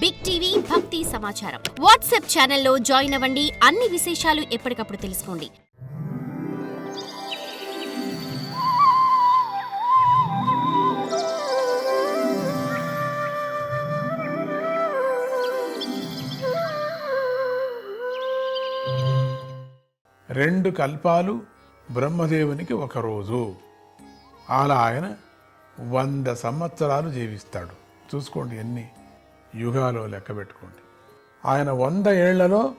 Big TV భక్తి సమాచారం WhatsApp ఛానల్లో జాయిన్ అవ్వండి. అన్ని విశేషాలు ఎప్పటికప్పుడు తెలుసుకోండి. రెండు కల్పాలు బ్రహ్మదేవునికి ఒక రోజు అలా ఆయన వంద సంవత్సరాలు జీవిస్తాడు. చూసుకోండి ఎన్ని. యుగాలు లెక్క పెట్టుకోండి. ఆయన వంద ఏళ్ళలో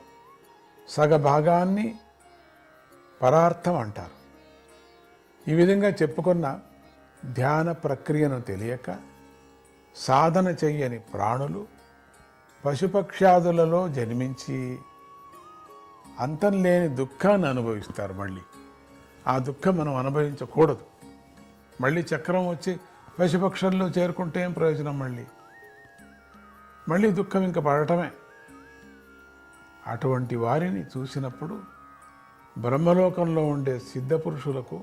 సగ భాగాన్ని పరార్థం అంటారు. ఈ విధంగా చెప్పుకున్న ధ్యాన ప్రక్రియను తెలియక సాధన చెయ్యని ప్రాణులు పశుపక్ష్యాదులలో జన్మించి అంతం లేని దుఃఖాన్ని అనుభవిస్తారు మళ్ళీ. ఆ దుఃఖం మనం అనుభవించకూడదు. మళ్ళీ చక్రం వచ్చి పశుపక్షంలో చేరుకుంటే ఏం ప్రయోజనం మళ్ళీ? మళ్ళీ దుఃఖం ఇంకా పడటమే. అటువంటి వారిని చూసినప్పుడు బ్రహ్మలోకంలో ఉండే సిద్ధపురుషులకు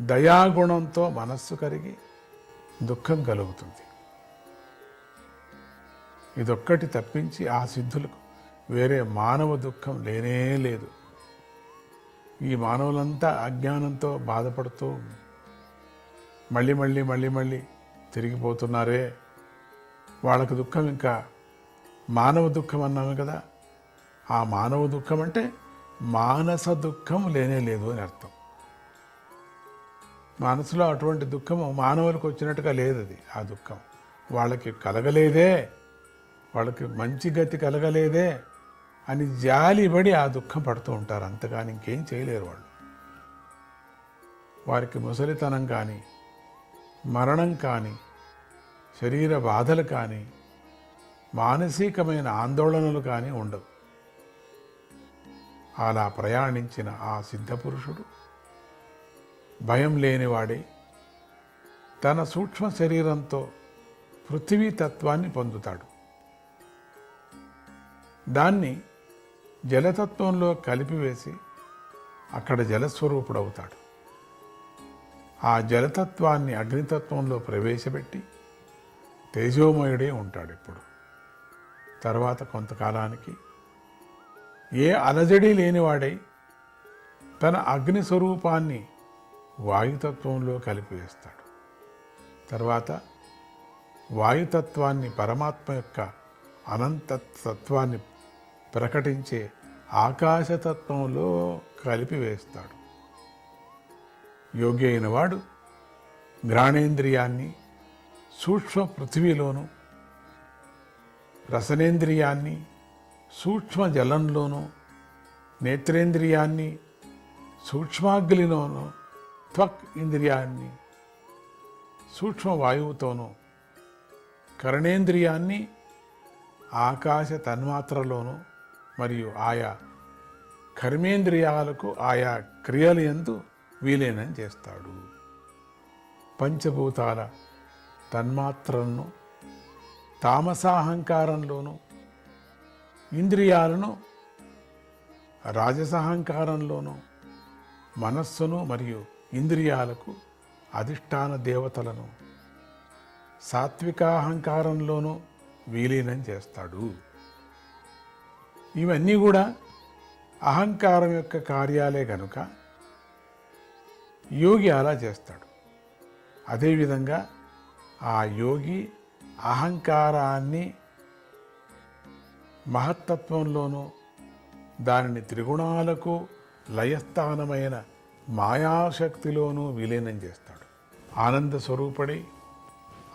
దయాగుణంతో మనస్సు కరిగి దుఃఖం కలుగుతుంది. ఇదొక్కటి తప్పించి ఆ సిద్ధులకు వేరే మానవ దుఃఖం లేనే లేదు. ఈ మానవులంతా అజ్ఞానంతో బాధపడుతూ మళ్ళీ మళ్ళీ మళ్ళీ మళ్ళీ తిరిగిపోతున్నారే వాళ్ళకు దుఃఖం ఇంకా మానవ దుఃఖం అన్నాము కదా. ఆ మానవ దుఃఖం అంటే మానస దుఃఖం లేనే లేదు అని అర్థం. మనసులో అటువంటి దుఃఖము మానవులకు వచ్చినట్టుగా లేదు అది ఆ దుఃఖం. వాళ్ళకి కలగలేదే వాళ్ళకి మంచి గతి కలగలేదే అని జాలిపడి ఆ దుఃఖం పడుతూ ఉంటారు. అంతగాని ఇంకేం చేయలేరు వాళ్ళు. వారికి ముసలితనం కానీ మరణం కానీ శరీర బాధలు కానీ మానసికమైన ఆందోళనలు కానీ ఉండవు. అలా ప్రయాణించిన ఆ సిద్ధపురుషుడు భయం లేనివాడే తన సూక్ష్మ శరీరంతో పృథివీ తత్వాన్ని పొందుతాడు. దాన్ని జలతత్వంలో కలిపివేసి అక్కడ జలస్వరూపుడవుతాడు. ఆ జలతత్వాన్ని అగ్నితత్వంలో ప్రవేశపెట్టి తేజోమయుడే ఉంటాడు ఇప్పుడు. తర్వాత కొంతకాలానికి ఏ అలజడి లేనివాడై తన అగ్ని స్వరూపాన్ని వాయుతత్వంలో కలిపివేస్తాడు. తర్వాత వాయుతత్వాన్ని పరమాత్మ యొక్క అనంత తత్వాన్ని ప్రకటించే ఆకాశతత్వంలో కలిపివేస్తాడు. యోగి అయినవాడు ఘ్రాణేంద్రియాన్ని సూక్ష్మ పృథివీలోను రసనేంద్రియాన్ని సూక్ష్మ జలంలోనూ నేత్రేంద్రియాన్ని సూక్ష్మాగ్నిలోను త్వక్ ఇంద్రియాన్ని సూక్ష్మ వాయువుతోనూ కరణేంద్రియాన్ని ఆకాశ తన్మాత్రలోను మరియు ఆయా కర్మేంద్రియాలకు ఆయా క్రియలు ఎందు వీలైనని చేస్తాడు. పంచభూతాల తన్మాత్రలను తామసాహంకారంలోను ఇంద్రియాలను రాజసహంకారంలోను మనస్సును మరియు ఇంద్రియాలకు అధిష్టాన దేవతలను సాత్వికాహంకారంలోనూ విలీనం చేస్తాడు. ఇవన్నీ కూడా అహంకారం యొక్క కార్యాలే కనుక యోగి అలా చేస్తాడు. అదేవిధంగా ఆ యోగి అహంకారాన్ని మహత్తత్వంలోనూ దానిని త్రిగుణాలకు లయస్థానమైన మాయాశక్తిలోనూ విలీనం చేస్తాడు. ఆనంద స్వరూపడి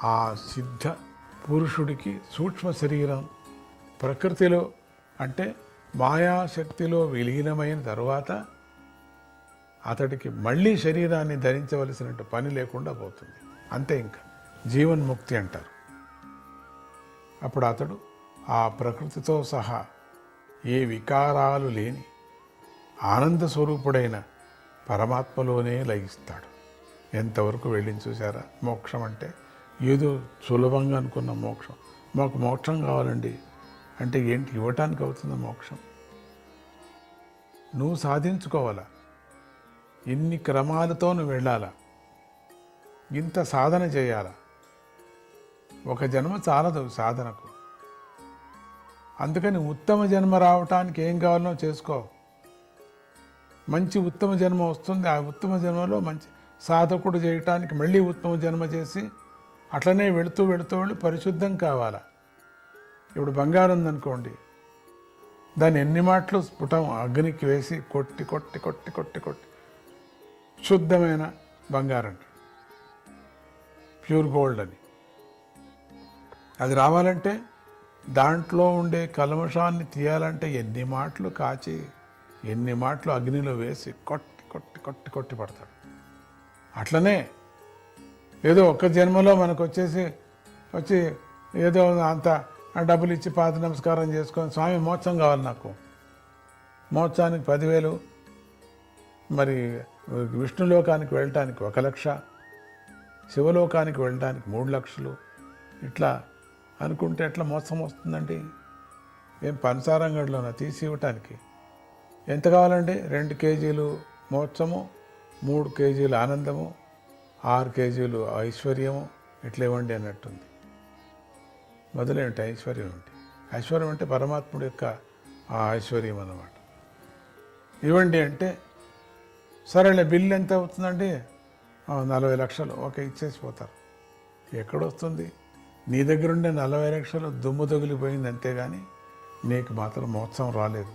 ఆ సిద్ధ పురుషుడికి సూక్ష్మ శరీరం ప్రకృతిలో అంటే మాయాశక్తిలో విలీనమైన తరువాత అతడికి మళ్ళీ శరీరాన్ని ధరించవలసినట్టు పని లేకుండా పోతుంది. అంతే ఇంకా. జీవన్ముక్తి అంటారు. అప్పుడు అతడు ఆ ప్రకృతితో సహా ఏ వికారాలు లేని ఆనంద స్వరూపుడైన పరమాత్మలోనే లయిస్తాడు. ఎంతవరకు వెళ్ళింది చూసారా మోక్షం అంటే ఏదో సులభంగా అనుకున్న మోక్షం. మాకు మోక్షం కావాలండి అంటే ఏంటి? ఇవ్వటానికి అవుతుంది మోక్షం. నువ్వు సాధించుకోవాలా? ఇన్ని క్రమాలతో నువ్వు వెళ్ళాలా? ఇంత సాధన చేయాలా? ఒక జన్మ చాలదు సాధనకు. అందుకని ఉత్తమ జన్మ రావటానికి ఏం కావాలో చేసుకో. మంచి ఉత్తమ జన్మ వస్తుంది ఆ ఉత్తమ జన్మలో మంచి సాధకుడు చేయటానికి మళ్ళీ ఉత్తమ జన్మ చేసి అట్లనే వెళుతూ వెళుతూ వెళ్ళి పరిశుద్ధం కావాలా? ఇప్పుడు బంగారం ఉందనుకోండి దాన్ని ఎన్ని మాటలు స్ఫుటం అగ్నికి వేసి కొట్టి కొట్టి కొట్టి కొట్టి కొట్టి శుద్ధమైన బంగారం ప్యూర్ గోల్డ్ అని. అది రావాలంటే దాంట్లో ఉండే కల్మషాన్ని తీయాలంటే ఎన్ని మాటలు కాచి ఎన్ని మాటలు అగ్నిలో వేసి కొట్టి కొట్టి కొట్టి కొట్టి పడతాడు. అట్లనే ఏదో ఒక్క జన్మలో మనకు వచ్చేసి వచ్చి ఏదో అంత డబ్బులు ఇచ్చి పాత నమస్కారం చేసుకొని స్వామి మోత్సం కావాలి నాకు. మోత్సానికి పదివేలు. మరి విష్ణులోకానికి వెళ్ళటానికి ఒక లక్ష. శివలోకానికి వెళ్ళడానికి మూడు లక్షలు. ఇట్లా అనుకుంటే ఎట్లా మోసం వస్తుందండి? ఏం పంచారంగడిలోన తీసి ఇవ్వటానికి ఎంత కావాలండి? రెండు కేజీలు మోత్సము మూడు కేజీలు ఆనందము ఆరు కేజీలు ఐశ్వర్యము ఇట్లా ఇవ్వండి అన్నట్టుంది. మొదలేమిటి ఐశ్వర్యం ఏంటి ఐశ్వర్యం అంటే పరమాత్ముడి యొక్క ఆ ఐశ్వర్యం అన్నమాట. ఇవ్వండి అంటే సరేలే బిల్లు ఎంత అవుతుందండి? నలభై లక్షలు. ఓకే ఇచ్చేసి పోతారు. ఎక్కడొస్తుంది? నీ దగ్గరుండే నలభై లక్షలు దుమ్ము తగిలిపోయింది అంతేగాని నీకు మాత్రం మోత్సవం రాలేదు.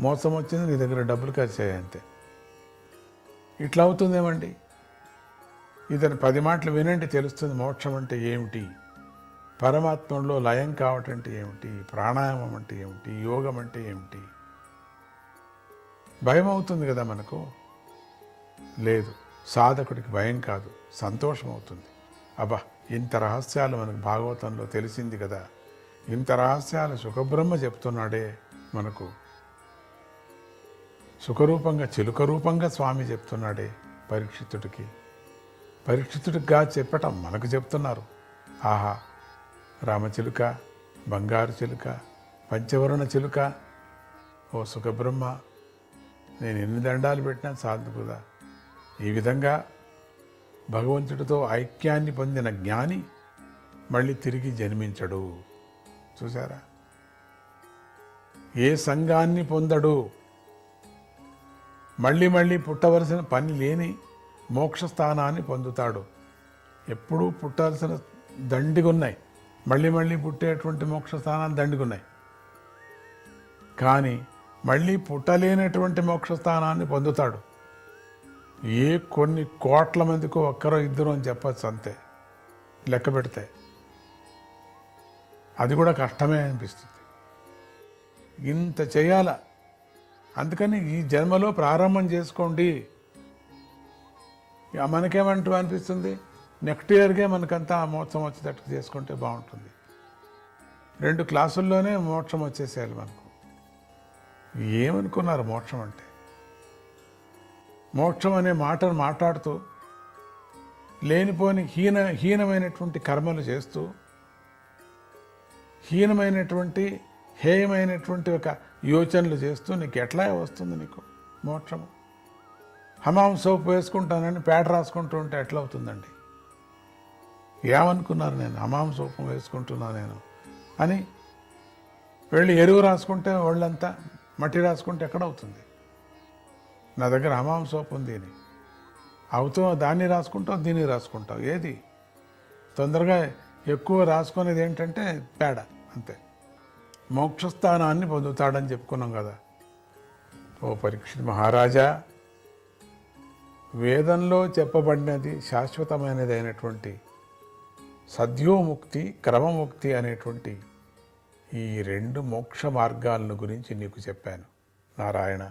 మోత్సం వచ్చింది నీ దగ్గర డబ్బులు ఖర్చు అంతే. ఇట్లా అవుతుందేమండి? ఇతని పది మాటలు వినండి తెలుస్తుంది మోక్షం అంటే ఏమిటి? పరమాత్మలో లయం కావటం అంటే ఏమిటి? ప్రాణాయామం అంటే ఏమిటి? యోగం అంటే ఏమిటి? భయం అవుతుంది కదా మనకు? లేదు. సాధకుడికి భయం కాదు. సంతోషం అవుతుంది. అబ్బా! ఇంత రహస్యాలు మనకు భాగవతంలో తెలిసింది కదా. ఇంత రహస్యాలు సుఖబ్రహ్మ చెప్తున్నాడే మనకు. సుఖరూపంగా చిలుక రూపంగా స్వామి చెప్తున్నాడే పరీక్షితుడికి. పరీక్షితుడిగా చెప్పటం మనకు చెప్తున్నారు. ఆహా రామచిలుక బంగారు చిలుక పంచవరణ చిలుక. ఓ సుఖబ్రహ్మ నేను ఎన్ని దండాలు పెట్టినా సాధు ఈ విధంగా భగవంతుడితో ఐక్యాన్ని పొందిన జ్ఞాని మళ్ళీ తిరిగి జన్మించడు. చూసారా ఏ సంఘాన్ని పొందడు? మళ్ళీ మళ్ళీ పుట్టవలసిన పని లేని మోక్ష స్థానాన్ని పొందుతాడు. ఎప్పుడూ పుట్టాల్సిన దండిగున్నాయి. మళ్ళీ మళ్ళీ పుట్టేటువంటి మోక్ష దండిగున్నాయి. కానీ మళ్ళీ పుట్టలేనటువంటి మోక్ష స్థానాన్ని పొందుతాడు. ఏ కొన్ని కోట్ల మందికి ఒక్కరో ఇద్దరు అని చెప్పచ్చు అంతే. లెక్క పెడితే. అది కూడా కష్టమే అనిపిస్తుంది. ఇంత చేయాల. అందుకని ఈ జన్మలో ప్రారంభం చేసుకోండి. ఇక మనకేమంటూ అనిపిస్తుంది? నెక్స్ట్ ఇయర్కే మనకంతా ఆ మోక్షం వచ్చేటట్టు చేసుకుంటే బాగుంటుంది. రెండు క్లాసుల్లోనే మోక్షం వచ్చేసేయాలి మనకు. ఏమనుకున్నారు మోక్షం అంటే? మోక్షం అనే మాటను మాట్లాడుతూ లేనిపోని హీన హీనమైనటువంటి కర్మలు చేస్తూ హీనమైనటువంటి హేయమైనటువంటి ఒక యోచనలు చేస్తూ నీకు ఎట్లా వస్తుంది నీకు మోక్షము? హమాం సోప్ వేసుకుంటానని పేట రాసుకుంటూ ఉంటే ఎట్లా అవుతుందండి? ఏమనుకున్నారు నేను? హమాం సోపు వేసుకుంటున్నా నేను అని వెళ్ళి ఎరువు రాసుకుంటే వాళ్ళంతా మట్టి రాసుకుంటే ఎక్కడ అవుతుంది? నా దగ్గర హమాం సోప్ ఉంది అని. అవుతూ దాన్ని రాసుకుంటావు దీన్ని రాసుకుంటావు ఏది? తొందరగా ఎక్కువ రాసుకునేది ఏంటంటే పేడ అంతే. మోక్షస్థానాన్ని పొందుతాడని చెప్పుకున్నాం కదా. ఓ పరీక్షిత్ మహారాజా వేదంలో చెప్పబడినది శాశ్వతమైనది అయినటువంటి సద్యోముక్తి క్రమముక్తి అనేటువంటి ఈ రెండు మోక్ష మార్గాలను గురించి నీకు చెప్పాను. నారాయణ.